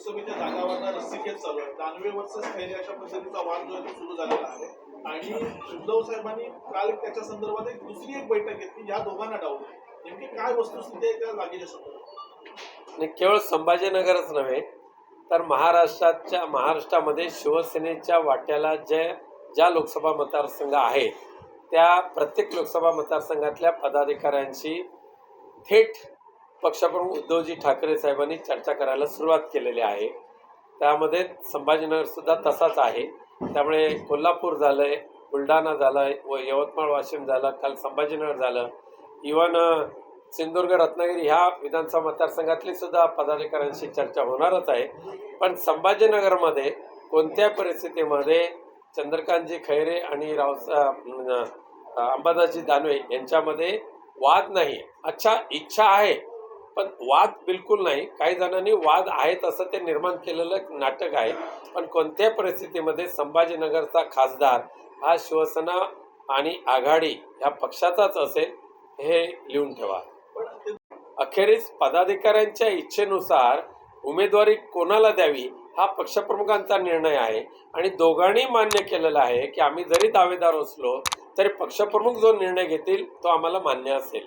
लोकसभेच्या जागावरनं रस्सीखेच चालू आहे. दानवे वर्सेस खैरे अशा पद्धतीचा वाद जो आहे तो सुरू झालेला आहे. आणि उद्धव साहेबांनी काल त्याच्या संदर्भात एक दुसरी एक बैठक घेतली या दोघांना डावली नेमकी काय वस्तुस्थिती आहे त्या जागेच्या संदर्भात? आणि केवळ संभाजीनगरच नव्हे तर महाराष्ट्राच्या महाराष्ट्रामध्ये शिवसेनेच्या वाट्याला जे ज्या लोकसभा मतदारसंघ आहेत त्या प्रत्येक लोकसभा मतदारसंघातल्या पदाधिकाऱ्यांशी थेट पक्षप्रमुख उद्धवजी ठाकरे साहेबांनी चर्चा करायला सुरुवात केलेली आहे. त्यामध्ये संभाजीनगरसुद्धा तसाच आहे. त्यामुळे कोल्हापूर झालं आहे बुलढाणा झालं आहे व यवतमाळ वाशिम झालं काल संभाजीनगर झालं. इवन सिंधुदुर्ग रत्नागिरी ह्या विधानसभा मतदारसंघातली सुद्धा पदाधिकाऱ्यांशी चर्चा होणारच आहे. पण संभाजीनगरमध्ये कोणत्या परिस्थितीमध्ये चंद्रकांतजी खैरे आणि रावसा अंबादासजी दानवे यांच्यामध्ये वाद नाही अच्छा इच्छा आहे. पण वाद बिलकुल नाही. काही जणांनी वाद आहेत असं ते निर्माण केलेलं नाटक आहे. पण कोणत्याही परिस्थितीमध्ये संभाजीनगरचा खासदार हा शिवसेना आणि आघाडी ह्या पक्षाचाच असेल हे लिहून ठेवा. अखेरीस पदाधिकाऱ्यांच्या इच्छेनुसार उमेदवारी कोणाला द्यावी हा पक्षप्रमुखांचा निर्णय आहे. आणि दोघांनी मान्य केलेला आहे की आम्ही जरी दावेदार असलो तरी पक्षप्रमुख जो निर्णय घेतील तो आम्हाला मान्य असेल.